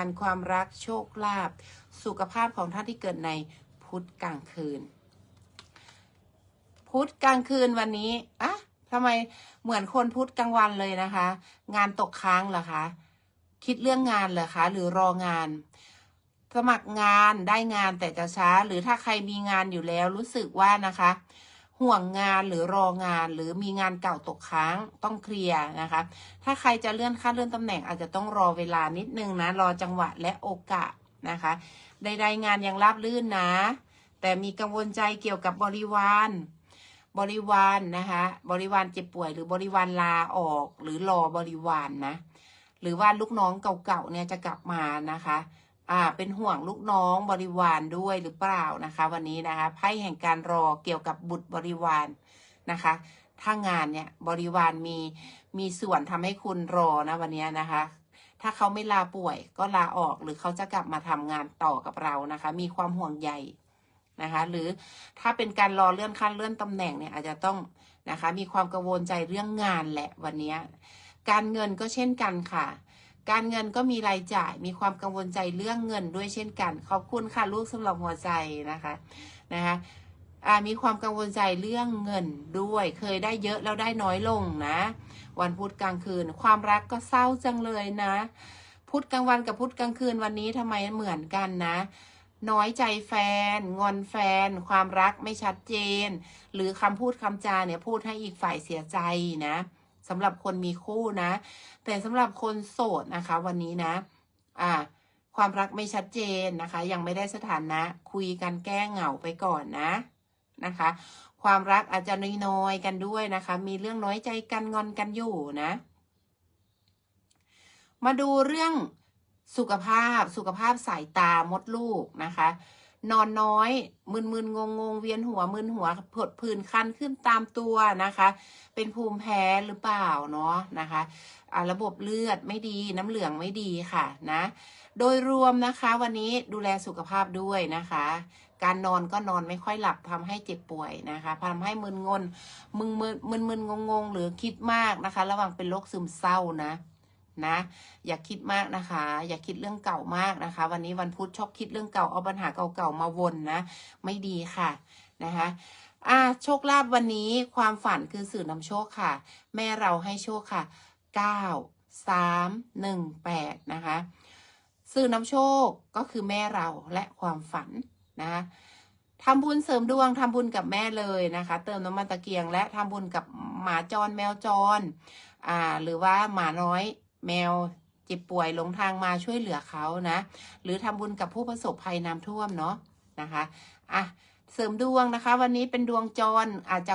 ารความรักโชคลาภสุขภาพของท่านที่เกิดในพุธกลางคืน พุธกลางคืนวันนี้อะทำไมเหมือนคนพุธกลางวันเลยนะคะ งานตกค้างเหรอคะคิดเรื่องงานเหรอคะหรือรองาน สมัครงานได้งานแต่จะช้า หรือถ้าใครมีงานอยู่แล้วรู้สึกว่านะคะ ห่วงงานหรือรองานหรือมีงานเก่าตกค้างต้องเคลียร์นะคะ ถ้าใครจะเลื่อนขั้นเลื่อนตำแหน่งอาจจะต้องรอเวลานิดนึงนะ รอจังหวะและโอกาสนะคะใดๆงานยังราบลื่นนะ แต่มีกังวลใจเกี่ยวกับบริวารบริวารนะคะบริวารเจ็บป่วย หรือบริวารลาออก หรือรอบริวารนนะหรือว่าลูกน้องเก่าๆเนี่ยจะกลับมานะคะ อ่าเป็นห่วงลูกน้องบริวารด้วยหรือเปล่านะคะ วันนี้นะคะไพ่แห่งการรอเกี่ยวกับบุตรบริวารนะคะ ถ้างานเนี่ยบริวารมีมีส่วนทำให้คุณรอนะวันนี้นะคะ ถ้าเขาไม่ลาป่วยก็ลาออกหรือเขาจะกลับมาทำงานต่อกับเรานะคะ มีความห่วงใยนะคะหรือถ้าเป็นการรอเลื่อนขั้นเลื่อนตำแหน่งเนี่ยอาจจะต้องนะคะมีความกังวลใจเรื่องงานแหละวันนี้การเงินก็เช่นกันค่ะ การเงินก็มีรายจ่าย มีความกังวลใจเรื่องเงินด้วยเช่นกัน ขอบคุณค่ะลูกสำหรับหัวใจนะคะนะคะมีความกังวลใจเรื่องเงินด้วย เคยได้เยอะแล้วได้น้อยลงนะ วันพุธกลางคืน ความรักก็เศร้าจังเลยนะ พุธกลางวันกับพุธกลางคืนวันนี้ทำไมเหมือนกันนะ น้อยใจแฟน งอนแฟน ความรักไม่ชัดเจน หรือคำพูดคำจาเนี่ยพูดให้อีกฝ่ายเสียใจนะ สำหรับคนมีคู่นะ แต่สำหรับคนโสดนะคะ วันนี้นะ อ่า ความรักไม่ชัดเจนนะคะ ยังไม่ได้สถานะ คุยกันแก้เหงาไปก่อนนะนะคะ ความรักอาจจะน้อยๆกันด้วยนะคะ มีเรื่องน้อยใจกันงอนกันอยู่นะ มาดูเรื่องสุขภาพสุขภาพสายตามดลูกนะคะ นอนน้อย มึนมึนงงงๆเวียนหัวมึนหัวผดผื่นคันขึ้นตามตัวนะคะ เป็นภูมิแพ้หรือเปล่าเนาะนะคะระบบเลือดไม่ดีน้ำเหลืองไม่ดีค่ะนะ โดยรวมนะคะวันนี้ดูแลสุขภาพด้วยนะคะ การนอนก็นอนไม่ค่อยหลับทำให้เจ็บป่วยนะคะทำให้มึนงนมึนมึนมึนมึนงงงหรือคิดมากนะคะ ระวังเป็นโรคซึมเศร้านะ นะ อย่าคิดมากนะคะ อย่าคิดเรื่องเก่ามากนะคะ วันนี้วันพุธชอบคิดเรื่องเก่าเอาปัญหาเก่าๆมาวนนะ ไม่ดีค่ะนะคะอ่าโชคลาภวันนี้ความฝันคือสื่อนำโชคค่ะ แม่เราให้โชคค่ะเก้าสามหนึ่งแปดนะคะสื่อนำโชคก็คือแม่เราและความฝันนะคะทำบุญเสริมดวงทำบุญกับแม่เลยนะคะ เติมน้ำมันตะเกียง และทำบุญกับหมาจรแมวจรอ่าหรือว่าหมาน้อย แมวเจ็บป่วยหลงทางมาช่วยเหลือเขานะ หรือทำบุญกับผู้ประสบภัยน้ำท่วมเนาะนะคะอะเสริมดวงนะคะ วันนี้เป็นดวงจรอาจจะ